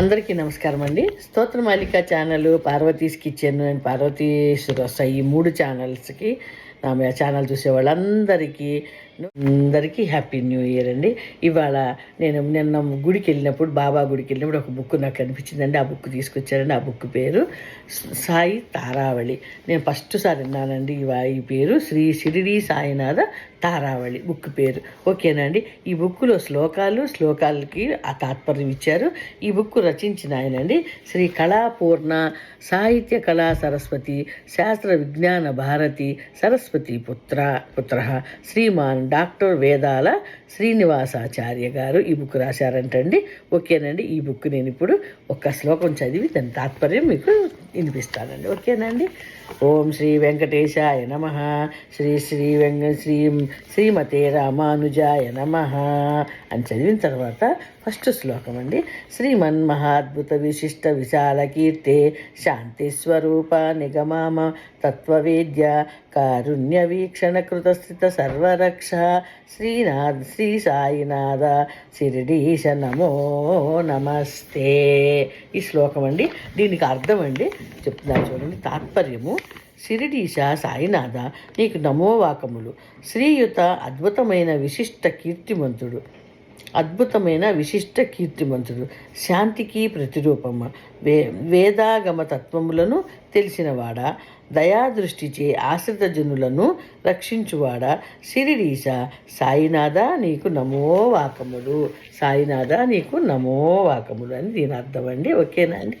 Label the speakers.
Speaker 1: అందరికీ నమస్కారం అండి. Stotramalika channel Parvati's kitchen and Parvati Surasa ఈ మూడు ఛానల్స్కి నా ఛానల్ చూసే వాళ్ళందరికీ అందరికీ హ్యాపీ న్యూ ఇయర్ అండి. ఇవాళ నేను నిన్న గుడికి వెళ్ళినప్పుడు బాబా గుడికి వెళ్ళినప్పుడు ఒక బుక్ నాకు కనిపించిందండి ఆ బుక్ తీసుకొచ్చారండి. ఆ బుక్ పేరు సాయి తారావళి. నేను ఫస్ట్ సారి విన్నానండి ఈ ఈ పేరు. శ్రీ షిరిడి సాయినాథ తారావళి బుక్ పేరు. ఓకేనండి ఈ బుక్లో శ్లోకాలు శ్లోకాలకి ఆ తాత్పర్యం ఇచ్చారు. ఈ బుక్ రచించిన ఆయనండి శ్రీ కళాపూర్ణ సాహిత్య కళా సరస్వతి శాస్త్ర విజ్ఞాన భారతి సరస్వతి పుత్ర పుత్ర శ్రీమాన్ డాక్టర్ వేదాల శ్రీనివాసాచార్య గారు ఈ బుక్ రాశారంటండి. ఓకేనండి ఈ బుక్ నేను ఇప్పుడు ఒక్క శ్లోకం చదివి దాని తాత్పర్యం మీకు వినిపిస్తానండి. ఓకేనండి? ఓం శ్రీ వెంకటేశాయ నమ. శ్రీ శ్రీ వెంక శ్రీ శ్రీమతే రామానుజాయ నమ. అని చదివిన తర్వాత ఫస్ట్ శ్లోకం అండి. శ్రీమన్ మహాద్భుత విశిష్ట విశాల కీర్తే శాంతి స్వరూప నిగమామ తత్వవేద్య కారుణ్య వీక్షణ కృతస్థిత సర్వరక్ష శ్రీనాథ్ శ్రీ సాయినాథ శిరిడీశ నమో నమస్తే. ఈ శ్లోకం అండి. దీనికి అర్థం అండి. చెప్తున్నాను చూడండి. తాత్పర్యము. సిరిడీశ సాయినాథ నీకు నమోవాకములు శ్రీయుత అద్భుతమైన విశిష్ట కీర్తిమంతుడు. అద్భుతమైన విశిష్ట కీర్తిమంతుడు. శాంతికి ప్రతిరూపమ. వే వేదాగమ తత్వములను తెలిసినవాడా? దయాదృష్టిచే ఆశ్రిత జనులను రక్షించువాడా? సిరిడీశ సాయినాథ నీకు నమోవాకములు సాయినాథ నీకు నమోవాకములు అని దీని అర్థం అండి. ఓకేనా అండి?